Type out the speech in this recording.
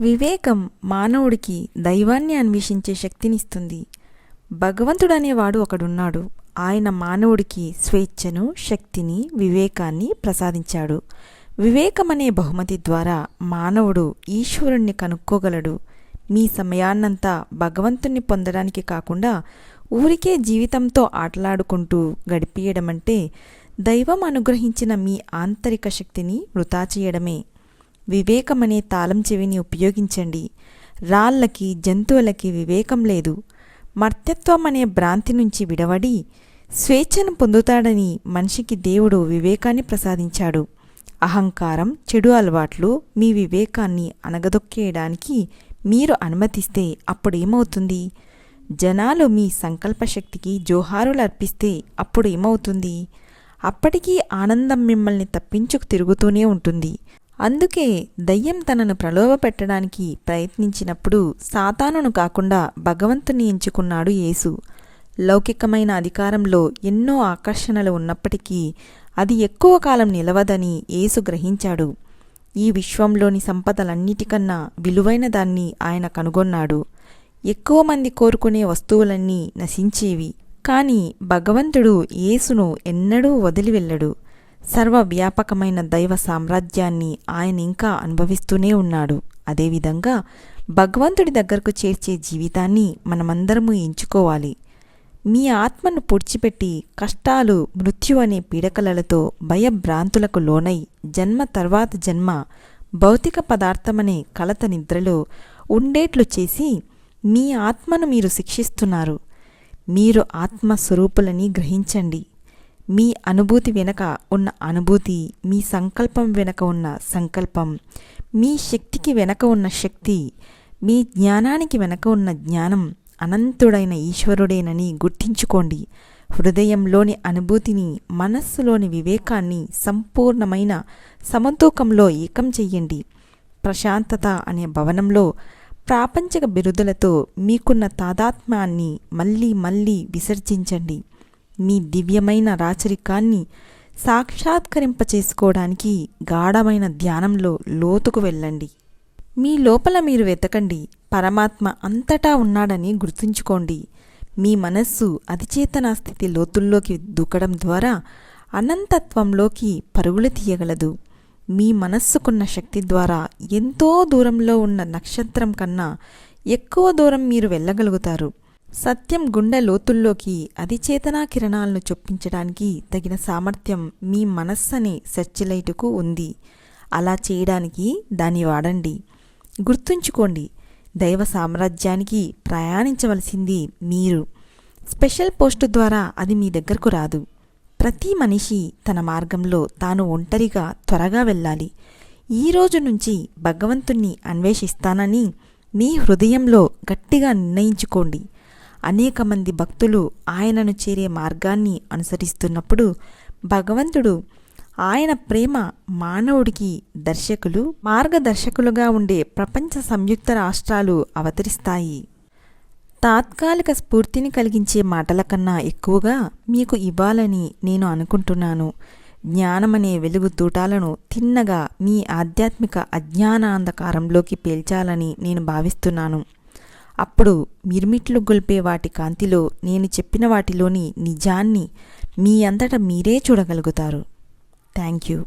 వివేకం మానవుడికి దైవాన్ని అన్వేషించే శక్తినిస్తుంది. భగవంతుడనేవాడు ఒకడున్నాడు. ఆయన మానవుడికి స్వేచ్ఛను శక్తిని వివేకాన్ని ప్రసాదించాడు. వివేకమనే బహుమతి ద్వారా మానవుడు ఈశ్వరుణ్ణి కనుక్కోగలడు. మీ సమయాన్నంతా భగవంతుణ్ణి పొందడానికి కాకుండా ఊరికే జీవితంతో ఆటలాడుకుంటూ గడిపియడమంటే దైవం అనుగ్రహించిన మీ ఆంతరిక శక్తిని వృధా చేయడమే. వివేకమనే తాళం చెవిని ఉపయోగించండి. రాళ్ళకి జంతువులకి వివేకం లేదు. మర్త్యత్వం అనే భ్రాంతి నుంచి విడవడి స్వేచ్ఛను పొందుతాడని మనిషికి దేవుడు వివేకాన్ని ప్రసాదించాడు. అహంకారం చెడు అలవాట్లు మీ వివేకాన్ని అనగదొక్కేయడానికి మీరు అనుమతిస్తే అప్పుడేమవుతుంది? జనాలు మీ సంకల్పశక్తికి జోహారులు అర్పిస్తే అప్పుడు ఏమవుతుంది అప్పటికీ ఆనందం మిమ్మల్ని తప్పించుకు తిరుగుతూనే ఉంటుంది. అందుకే దయ్యం తనను ప్రలోభ పెట్టడానికి ప్రయత్నించినప్పుడు సాతానును కాకుండా భగవంతుని ఎంచుకున్నాడు యేసు. లౌకికమైన అధికారంలో ఎన్నో ఆకర్షణలు ఉన్నప్పటికీ అది ఎక్కువ కాలం నిలవదని యేసు గ్రహించాడు. ఈ విశ్వంలోని సంపదలన్నిటికన్నా విలువైన దాన్ని ఆయన కనుగొన్నాడు. ఎక్కువ మంది కోరుకునే వస్తువులన్నీ నశించేవి. కానీ భగవంతుడు యేసును ఎన్నడూ వదిలి వెళ్ళడు సర్వవ్యాపకమైన దైవ సామ్రాజ్యాన్ని ఆయన ఇంకా అనుభవిస్తూనే ఉన్నాడు. అదేవిధంగా భగవంతుడి దగ్గరకు చేర్చే జీవితాన్ని మనమందరము ఎంచుకోవాలి. మీ ఆత్మను పూడ్చిపెట్టి కష్టాలు మృత్యు అనే పీడకలలతో భయభ్రాంతులకు లోనై జన్మ తర్వాత జన్మ భౌతిక పదార్థమనే కలత నిద్రలో ఉండేట్లు చేసి మీ ఆత్మను మీరు శిక్షిస్తున్నారు. మీరు ఆత్మస్వరూపులని గ్రహించండి. మీ అనుభూతి వెనక ఉన్న అనుభూతి మీ సంకల్పం వెనక ఉన్న సంకల్పం మీ శక్తికి వెనక ఉన్న శక్తి మీ జ్ఞానానికి వెనక ఉన్న జ్ఞానం అనంతుడైన ఈశ్వరుడేనని గుర్తించుకోండి. హృదయంలోని అనుభూతిని మనస్సులోని వివేకాన్ని సంపూర్ణమైన సమతూకంలో ఏకం చెయ్యండి. ప్రశాంతత అనే భవనంలో ప్రాపంచక బిరుదులతో మీకున్న తాదాత్మ్యాన్ని మళ్ళీ మళ్ళీ విసర్జించండి. మీ దివ్యమైన రాచరికాన్ని సాక్షాత్కరింపచేసుకోవడానికి గాఢమైన ధ్యానంలో లోతుకు వెళ్ళండి. మీ లోపల మీరు వెతకండి. పరమాత్మ అంతటా ఉన్నాడని గుర్తుంచుకోండి. మీ మనస్సు అధిచేతన స్థితి లోతుల్లోకి దూకడం ద్వారా అనంతత్వంలోకి పరుగులు తీయగలదు. మీ మనస్సుకున్న శక్తి ద్వారా ఎంతో దూరంలో ఉన్న నక్షత్రం కన్నా ఎక్కువ దూరం మీరు వెళ్ళగలుగుతారు. సత్యం గుండె లోతుల్లోకి అధిచేతనా కిరణాలను చొప్పించడానికి తగిన సామర్థ్యం మీ మనస్సనే సెర్చిలైటుకు ఉంది. అలా చేయడానికి దాన్ని వాడండి. గుర్తుంచుకోండి దైవ సామ్రాజ్యానికి ప్రయాణించవలసింది మీరు. స్పెషల్ పోస్టు ద్వారా అది మీ దగ్గరకు రాదు. ప్రతి మనిషి తన మార్గంలో తాను ఒంటరిగా త్వరగా వెళ్ళాలి. ఈ రోజు నుంచి భగవంతుణ్ణి అన్వేషిస్తానని మీ హృదయంలో గట్టిగా నిర్ణయించుకోండి. అనేక మంది భక్తులు ఆయనను చేరే మార్గాన్ని అనుసరిస్తున్నప్పుడు భగవంతుడు ఆయన ప్రేమ మానవుడికి దర్శకులు మార్గదర్శకులుగా ఉండే ప్రపంచ సంయుక్త రాష్ట్రాలు అవతరిస్తాయి. తాత్కాలిక స్ఫూర్తిని కలిగించే మాటల కన్నా ఎక్కువగా మీకు ఇవ్వాలని నేను అనుకుంటున్నాను. జ్ఞానమనే వెలుగు తూటాలను తిన్నగా మీ ఆధ్యాత్మిక అజ్ఞానాంధకారంలోకి పేల్చాలని నేను భావిస్తున్నాను. అప్పుడు మిర్మిట్లు గొల్పే వాటి కాంతిలో నేను చెప్పిన వాటిలోని నిజాన్ని మీ అంతటా మీరే చూడగలుగుతారు. Thank you.